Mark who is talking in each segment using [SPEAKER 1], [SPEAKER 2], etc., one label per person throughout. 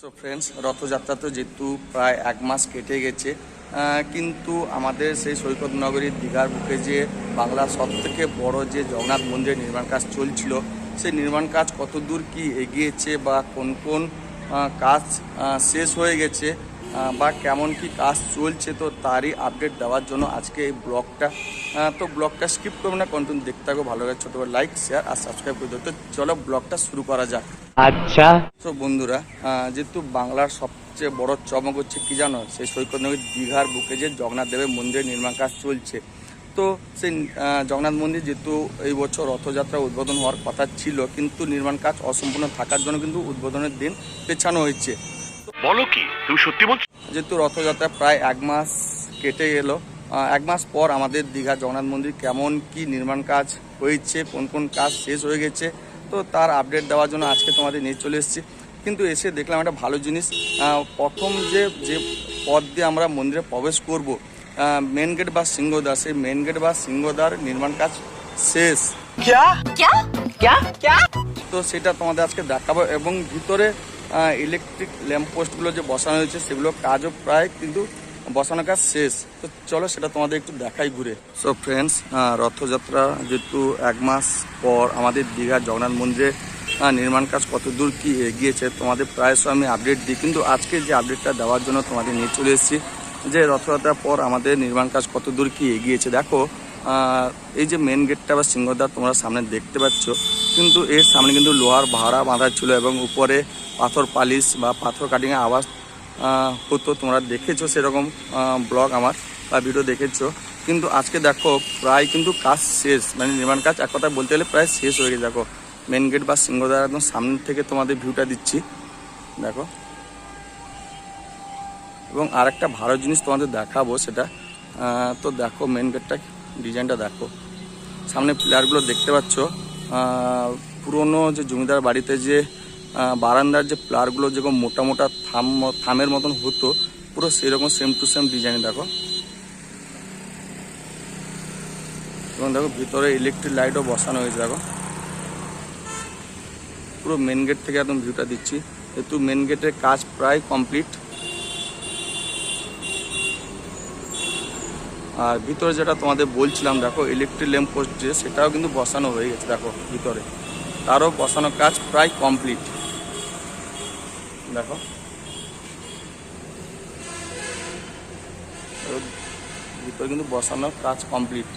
[SPEAKER 1] So friends Rathyatra তো যেহেতু প্রায় এক মাস কেটে গেছে কিন্তু আমাদের সেই সৈকত নগরীর দীঘার বুকে যে বাংলার সব থেকে বড় যে জগন্নাথ মন্দিরের নির্মাণ কাজ চলছিল, সেই নির্মাণ কাজ কত দূর কি এগিয়েছে বা কোন কোন কাজ শেষ হয়ে গেছে বা কেমন কি কাজ চলছে তো তারই আপডেট দেওয়ার জন্য আজকে এই ব্লগটা। তো ব্লগটা স্কিপ করব না কন্টিনিউ দেখতে থাকো ভালো লাগে ছোটো লাইক শেয়ার আর সাবস্ক্রাইব করে দেবো তো চলো ব্লগটা শুরু করা যাক।
[SPEAKER 2] আচ্ছা।
[SPEAKER 1] তো বন্ধুরা যেহেতু বাংলার সবচেয়ে বড় চমক হচ্ছে কি জানো সেই সৈকত নগরী দীঘার বুকে যে জগন্নাথ দেবের মন্দিরের নির্মাণ কাজ চলছে। তো সেই জগন্নাথ মন্দির যেহেতু এই বছর রথযাত্রা উদ্বোধন হওয়ার কথা ছিল কিন্তু নির্মাণ কাজ অসম্পূর্ণ থাকার জন্য কিন্তু উদ্বোধনের দিন পেছানো হয়েছে।
[SPEAKER 2] বলো কি তুমি সত্যি বলছো?
[SPEAKER 1] যেহেতু রথযাত্রা প্রায় এক মাস কেটে গেল এক মাস পর আমাদের দীঘা জগন্নাথ মন্দির কেমন কি নির্মাণ কাজ হয়েছে কোন কোন কাজ শেষ হয়ে গেছে তো তার আপডেট দেওয়ার জন্য আজকে তোমাদের নিয়ে চলে এসেছি। কিন্তু এসে দেখলাম একটা ভালো জিনিস প্রথম যে যে পথ দিয়ে আমরা মন্দিরে প্রবেশ করব মেন গেট বা সিংহদ্বার সেই মেন গেট বা সিংহদ্বার নির্মাণ কাজ শেষ। তো সেটা তোমাদের আজকে দেখাবো এবং ভিতরে ইলেকট্রিক ল্যাম্প পোস্টগুলো যে বসানো হয়েছে, সেগুলো কাজও প্রায় কিন্তু বসানো কাজ শেষ। তো চলো সেটা তোমাদের একটু দেখাই ঘুরে। সো ফ্রেন্ডস রথযাত্রা যেহেতু এক মাস পর আমাদের দীঘা জগন্নাথ মন্দিরে নির্মাণ কাজ কত দূর কি এগিয়েছে, তোমাদের প্রায়শ আমি আপডেট দিই। কিন্তু আজকে যে আপডেটটা দেওয়ার জন্য তোমাদের নিয়ে চলে এসেছি, যে রথযাত্রার পর আমাদের নির্মাণ কাজ কত দূর কি এগিয়েছে। দেখো এই যে মেন গেটটা বা সিংহদ্বার তোমরা সামনে দেখতে পাচ্ছ, কিন্তু এর সামনে কিন্তু লোহার ভাড়া বাঁধা ছিল এবং উপরে পাথর পালিশ বা পাথর কাটিংয়ের আওয়াজ হতো। তোমরা দেখেছ সেরকম ব্লগ আমার বা ভিডিও দেখেছ। কিন্তু আজকে দেখো, প্রায় কিন্তু কাজ শেষ মানে নির্মাণ কাজ এক কথা বলতে গেলে প্রায় শেষ হয়ে গেছে। দেখো মেন গেট বা সিংহদ্বার একদম সামনে থেকে তোমাদের ভিউটা দিচ্ছি। দেখো। এবং আরেকটা ভালো জিনিস তোমাদের দেখাবো সেটা তো দেখো মেন গেটটা ডিজাইনটা দেখো। সামনে প্লেয়ারগুলো দেখতে পাচ্ছ। পুরনো যে জমিদার বাড়িতে যে বারান্দার যে প্লারগুলো যেরকম মোটা মোটা থাম, থামের মতন হতো, পুরো সেরকম সেম টু সেম ডিজাইন দেখো। এবং দেখো ভিতরে ইলেকট্রিক লাইটও বসানো হয়েছে, দেখো। পুরো মেন গেট থেকে একদম ভিউটা দিচ্ছি। যেহেতু মেন গেটের কাজ প্রায় কমপ্লিট আর ভিতরে যেটা তোমাদের বলছিলাম, দেখো ইলেকট্রিক ল্যাম্প পোস্ট যে, সেটাও কিন্তু বসানো হয়ে গেছে, দেখো, ভিতরে। তারও বসানো কাজ প্রায় কমপ্লিট দেখো। ভিতরে কিন্তু বসানোর কাজ কমপ্লিট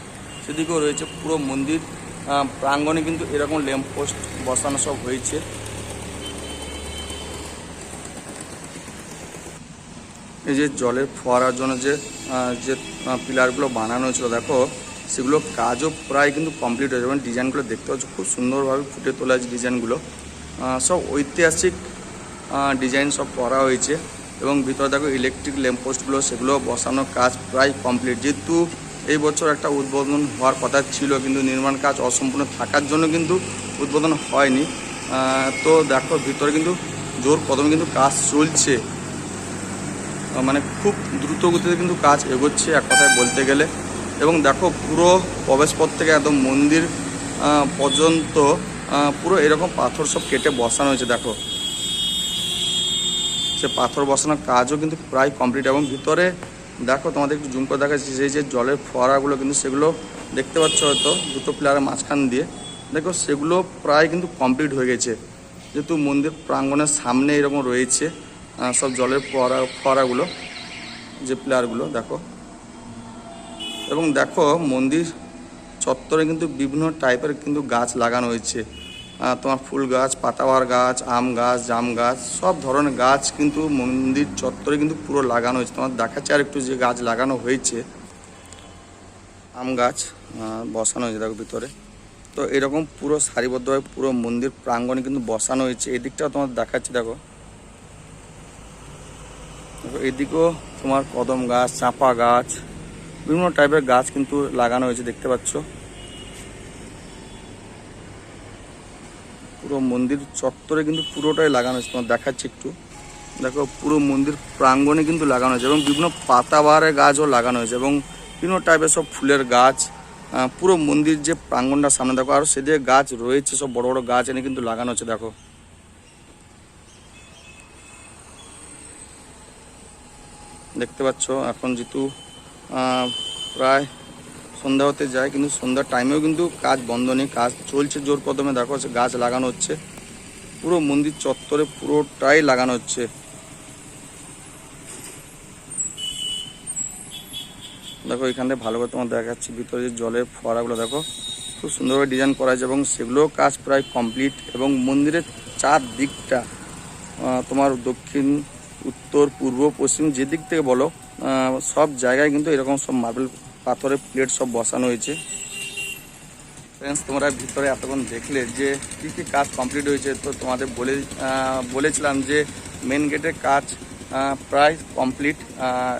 [SPEAKER 1] সেদিকেও রয়েছে পুরো মন্দির। প্রাঙ্গণে কিন্তু এরকম ল্যাম্প পোস্ট বসানো সব হয়েছে। এই যে জলের ফোয়ারার জন্য যে যে পিলারগুলো বানানো হয়েছিল, দেখো, সেগুলো কাজও প্রায় কিন্তু কমপ্লিট হয়েছে এবং ডিজাইনগুলো দেখতে পাচ্ছ, খুব সুন্দরভাবে ফুটে তোলা আছে ডিজাইনগুলো। সব ঐতিহাসিক ডিজাইন সব করা হয়েছে এবং ভিতরে দেখো ইলেকট্রিক ল্যাম্পপোস্টগুলো সেগুলো বসানোর কাজ প্রায় কমপ্লিট যেহেতু এই বছর একটা উদ্বোধন হওয়ার কথা ছিল, কিন্তু নির্মাণ কাজ অসম্পূর্ণ থাকার জন্য কিন্তু উদ্বোধন হয়নি। তো দেখো, ভিতরে কিন্তু জোর কদমে কিন্তু কাজ চলছে। মানে খুব দ্রুত গতিতে কিন্তু কাজ এগোচ্ছে এক কথায় বলতে গেলে। এবং দেখো, পুরো প্রবেশপথ থেকে একদম মন্দির পর্যন্ত পুরো এরকম পাথর সব কেটে বসানো হয়েছে, দেখো। সে পাথর বসানোর কাজও কিন্তু প্রায় কমপ্লিট এবং ভিতরে, দেখো, তোমাদের একটু জুম করে দেখাচ্ছি, সেই যে জলের ফোয়ারাগুলো কিন্তু সেগুলো দেখতে পাচ্ছ হয়তো, দুটো প্লেয়ারের মাঝখান দিয়ে। দেখো, সেগুলো প্রায় কিন্তু কমপ্লিট হয়ে গেছে। যেহেতু মন্দির প্রাঙ্গণের সামনে এরকম রয়েছে সব জলের ফোয়ারা, ফোয়ারাগুলো, যে প্লেয়ারগুলো দেখো। এবং দেখো, মন্দির চত্বরে কিন্তু বিভিন্ন টাইপের কিন্তু গাছ লাগানো হয়েছে। তোমার ফুল গাছ, পাতাবাহার গাছ, আম গাছ, জাম গাছ, সব ধরনের গাছ কিন্তু মন্দির চত্বরে কিন্তু পুরো লাগানো হয়েছে। তোমার দেখাচ্ছে আর একটু যে গাছ লাগানো হয়েছে। আম গাছ বসানো হয়েছে, দেখো ভিতরে। তো এরকম পুরো সারিবদ্ধভাবে পুরো মন্দির প্রাঙ্গণে কিন্তু বসানো হয়েছে। এদিকটাও তোমার দেখাচ্ছি দেখো দেখো। এদিকেও তোমার কদম গাছ, চাঁপা গাছ, বিভিন্ন টাইপের গাছ কিন্তু লাগানো হয়েছে, দেখতে পাচ্ছ। পুরো মন্দির চত্বরে কিন্তু পুরোটাই লাগানো হয়েছে, তোমার দেখাচ্ছি একটু। দেখো, পুরো মন্দির প্রাঙ্গণে কিন্তু লাগানো হয়েছে এবং বিভিন্ন পাতাবাহারের গাছও লাগানো হয়েছে এবং বিভিন্ন টাইপের সব ফুলের গাছ পুরো মন্দির যে প্রাঙ্গণটা সামনে দেখো, আর সেদিকে গাছ রয়েছে, সব বড় বড় গাছ এনে কিন্তু লাগানো হচ্ছে, দেখো। দেখতে পাচ্ছ, এখন যেহেতু প্রায় সন্ধ্যা হতে যায়, কিন্তু সন্ধ্যার টাইমেও কিন্তু কাজ বন্ধ নেই, কাজ চলছে জোর কদমে, দেখো গাছ লাগানো হচ্ছে, পুরো মন্দির চত্বরে পুরোটাই লাগানো হচ্ছে। দেখো, এখানে ভালো করে তোমার দেখাচ্ছি, ভিতরে যে জলের ফোয়ারাগুলো, দেখো, খুব সুন্দরভাবে ডিজাইন করা হয়েছে এবং সেগুলোও কাজ প্রায় কমপ্লিট এবং মন্দিরের চার দিকটা তোমার দক্ষিণ উত্তর, পূর্ব, পশ্চিম, যে দিক থেকে বলো সব জায়গায় কিন্তু এরকম সব মার্বেল পাথরের প্লেট সব বসানো হয়েছে। ফ্রেন্ডস তোমরা ভিতরে এতক্ষণ দেখলে যে কী কী কাজ কমপ্লিট হয়েছে। তো তোমাদের বলে বলেছিলাম যে মেন গেটের কাজ প্রায় কমপ্লিট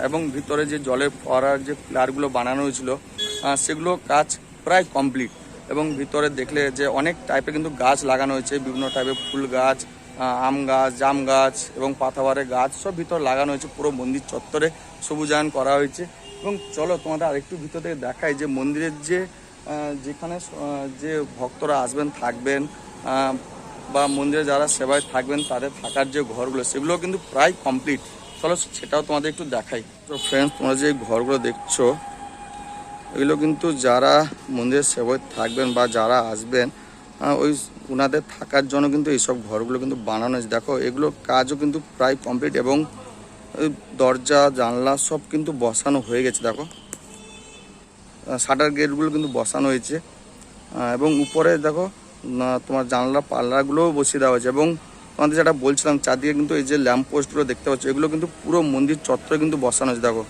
[SPEAKER 1] এবং ভিতরে যে জলের ফোয়ারার যে প্লারগুলো বানানো হয়েছিল সেগুলো কাজ প্রায় কমপ্লিট এবং ভিতরে দেখলে যে অনেক টাইপের কিন্তু গাছ লাগানো হয়েছে, বিভিন্ন টাইপের ফুল গাছ আম গাছ, জাম গাছ এবং পাতাবারের গাছ সব ভিতরে লাগানো হয়েছে। পুরো মন্দির চত্বরে সবুজায়ন করা হয়েছে। এবং চলো তোমাদের আরেকটু ভিতর থেকে দেখাই যে মন্দিরের যে যেখানে যে ভক্তরা আসবেন, থাকবেন বা মন্দিরে যারা সেবায় থাকবেন, তাদের থাকার যে ঘরগুলো সেগুলো কিন্তু প্রায় কমপ্লিট চলো সেটাও তোমাদের একটু দেখাই। তো ফ্রেন্ডস তোমরা যে ঘরগুলো দেখছ, এগুলো কিন্তু যারা মন্দিরের সেবায় থাকবেন বা যারা আসবেন ওই ওনাদের থাকার জন্য কিন্তু এইসব ঘরগুলো কিন্তু বানানো হয়েছে। দেখো, এগুলো কাজও কিন্তু প্রায় কমপ্লিট এবং দরজা, জানলা সব কিন্তু বসানো হয়ে গেছে, দেখো। শাটার গেটগুলো কিন্তু বসানো হয়েছে। এবং উপরে দেখো তোমার জানলা, পাল্লাগুলোও বসিয়ে দেওয়া হয়েছে এবং তোমাদের যেটা বলছিলাম, চারদিকে কিন্তু এই যে ল্যাম্প পোস্টগুলো দেখতে পাচ্ছ, এগুলো কিন্তু পুরো মন্দির চত্বরে কিন্তু বসানো হয়েছে, দেখো।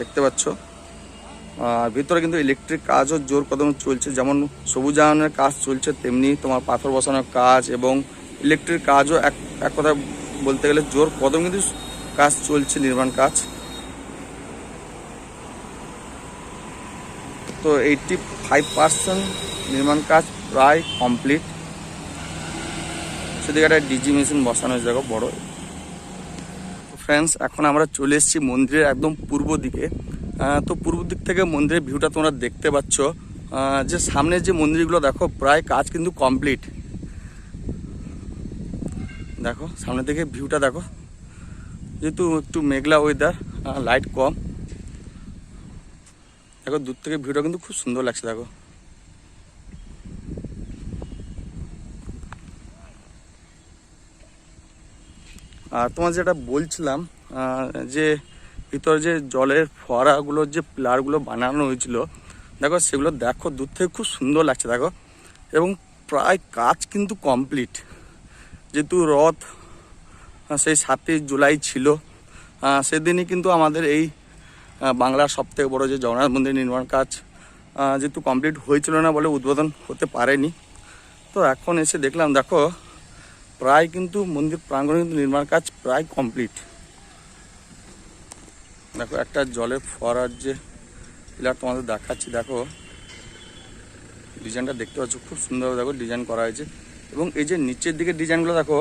[SPEAKER 1] দেখতে পাচ্ছ? আর ভিতরে কিন্তু ইলেকট্রিক কাজও জোর কদম চলছে। যেমন সবুজায়নের কাজ চলছে, তেমনি তোমার পাথর বসানোর কাজ এবং ইলেকট্রিক কাজও এক এক কথা বলতে গেলে জোর কদম কিন্তু কাজ চলছে, নির্মাণ কাজ। তো এইটটি ফাইভ পার্সেন্ট নির্মাণ কাজ প্রায় কমপ্লিট সেদিকে একটা ডিজি মেশিন বসানো দেখো বড়। ফ্রেন্ডস এখন আমরা চলে এসেছি মন্দিরের একদম পূর্ব দিকে। তো পূর্ব দিক থেকে মন্দিরের ভিউটা তোমরা দেখতে পাচ্ছ। যে সামনে যে মন্দিরগুলো দেখো, প্রায় কাজ কিন্তু কমপ্লিট দেখো, সামনে থেকে ভিউটা দেখো। যেহেতু একটু মেঘলা ওয়েদার লাইট কম। দেখো, দূর থেকে ভিউটা কিন্তু খুব সুন্দর লাগছে, দেখো। আর তোমার যেটা বলছিলাম যে ভিতরে যে জলের ফোয়ারাগুলোর যে প্লারগুলো বানানো হয়েছিল, দেখো সেগুলো দেখো দূর থেকে খুব সুন্দর লাগছে, দেখো। এবং প্রায় কাজ কিন্তু কমপ্লিট। যেহেতু রথ সেই সাতই জুলাই ছিল সেদিনই কিন্তু আমাদের এই বাংলার সব থেকে বড়ো যে জগন্নাথ মন্দির নির্মাণ কাজ যেহেতু কমপ্লিট হয়েছিল না বলে উদ্বোধন হতে পারেনি। তো এখন এসে দেখলাম, দেখো, প্রায় কিন্তু মন্দির প্রাঙ্গণে কিন্তু নির্মাণ কাজ প্রায় কমপ্লিট। দেখো, একটা জলের ফোয়ারার যে পিলার তোমাদের দেখাচ্ছি, দেখো। ডিজাইনটা দেখতে পাচ্ছ, খুব সুন্দর দেখো ডিজাইন করা হয়েছে। এবং এই যে নিচের দিকে ডিজাইনগুলো, দেখো,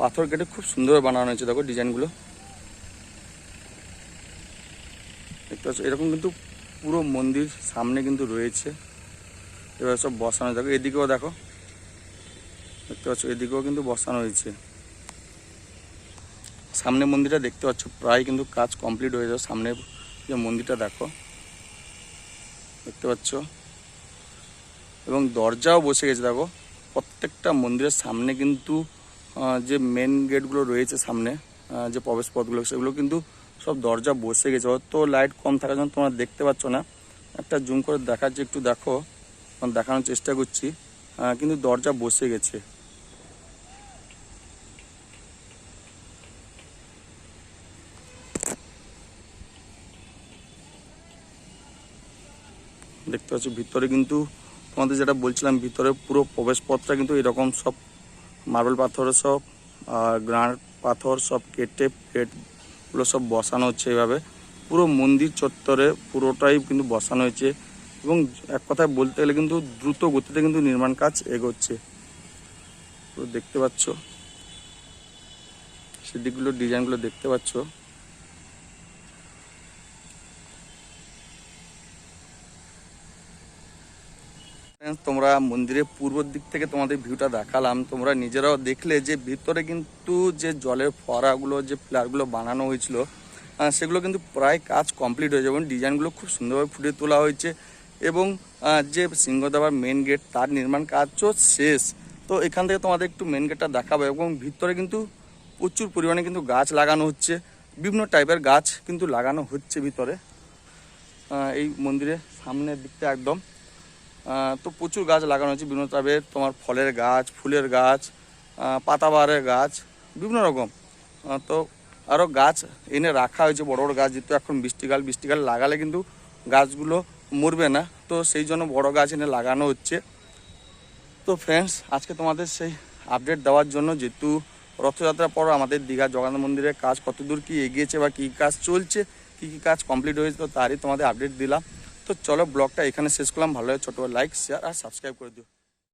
[SPEAKER 1] পাথর কেটে খুব সুন্দর বানানো হয়েছে, দেখো ডিজাইনগুলো। দেখতে পাচ্ছ, এরকম কিন্তু পুরো মন্দির সামনে কিন্তু রয়েছে। এবার সব বসানো দেখো, এদিকেও দেখো, দেখতে পাচ্ছ, এদিকেও কিন্তু বসানো হয়েছে। সামনে মন্দিরটা দেখতে পাচ্ছ, প্রায় কিন্তু কাজ কমপ্লিট হয়ে যাবে। সামনে যে মন্দিরটা দেখো, দেখতে পাচ্ছ? এবং দরজাও বসে গেছে, দেখো। প্রত্যেকটা মন্দিরের সামনে কিন্তু যে মেন গেটগুলো রয়েছে সামনে যে প্রবেশ পথগুলো সেগুলো কিন্তু সব দরজা বসে গেছে। তো লাইট কম থাকার জন্য তোমরা দেখতে পাচ্ছ না। একটা জুম করে দেখাচ্ছি একটু দেখো, দেখানোর চেষ্টা করছি। কিন্তু দরজা বসে গেছে। দেখতে পাচ্ছ, ভিতরে কিন্তু তোমাদের যেটা বলছিলাম, ভিতরে পুরো প্রবেশপথটা কিন্তু এরকম সব মার্বেল পাথর সব গ্রানাইট পাথর সব কেটে প্লেটগুলো সব বসানো হচ্ছে এভাবে। পুরো মন্দির চত্বরে পুরোটাই কিন্তু বসানো হয়েছে এবং এক কথায় বলতে গেলে কিন্তু দ্রুত গতিতে কিন্তু নির্মাণ কাজ এগোচ্ছে। দেখতে পাচ্ছ সেদিকগুলো ডিজাইনগুলো দেখতে পাচ্ছ। তোমরা মন্দিরের পূর্ব দিক থেকে তোমাদের ভিউটা দেখালাম। তোমরা নিজেরাও দেখলে যে ভিতরে কিন্তু যে জলের ফোয়ারাগুলো, যে প্লারগুলো বানানো হয়েছিল সেগুলো কিন্তু প্রায় কাজ কমপ্লিট হয়ে যাবে এবং ডিজাইনগুলো খুব সুন্দরভাবে ফুটিয়ে তোলা হয়েছে এবং যে সিংহদাবার মেন গেট তার নির্মাণ কাজও শেষ। তো এখান থেকে তোমাদের একটু মেন গেটটা দেখাবো এবং ভিতরে কিন্তু প্রচুর পরিমাণে কিন্তু গাছ লাগানো হচ্ছে। বিভিন্ন টাইপের গাছ কিন্তু লাগানো হচ্ছে ভিতরে। এই মন্দিরের সামনের দিকটা একদম। তো প্রচুর গাছ লাগানো হয়েছে। বিভিন্ন টাইপের তোমার ফলের গাছ ফুলের গাছ আহ, পাতাবাহারের গাছ বিভিন্ন রকম। তো আরও গাছ এনে রাখা হয়েছে বড় বড় গাছ যেহেতু এখন বৃষ্টিকাল বৃষ্টিকাল লাগালে কিন্তু গাছগুলো মরবে না। তো সেই জন্য বড় গাছ এনে লাগানো হচ্ছে। তো ফ্রেন্ডস আজকে তোমাদের সেই আপডেট দেওয়ার জন্য যেহেতু রথযাত্রার পর আমাদের দীঘা জগন্নাথ মন্দিরের কাজ কতদূর কি এগিয়েছে বা কী কাজ চলছে কী কী কাজ কমপ্লিট হয়েছে তো তারই তোমাদের আপডেট দিলাম। তো চলো ব্লগটা এখানে শেষ করলাম। ভালো লাগে ছোটো লাইক শেয়ার আর সাবস্ক্রাইব করে দিও।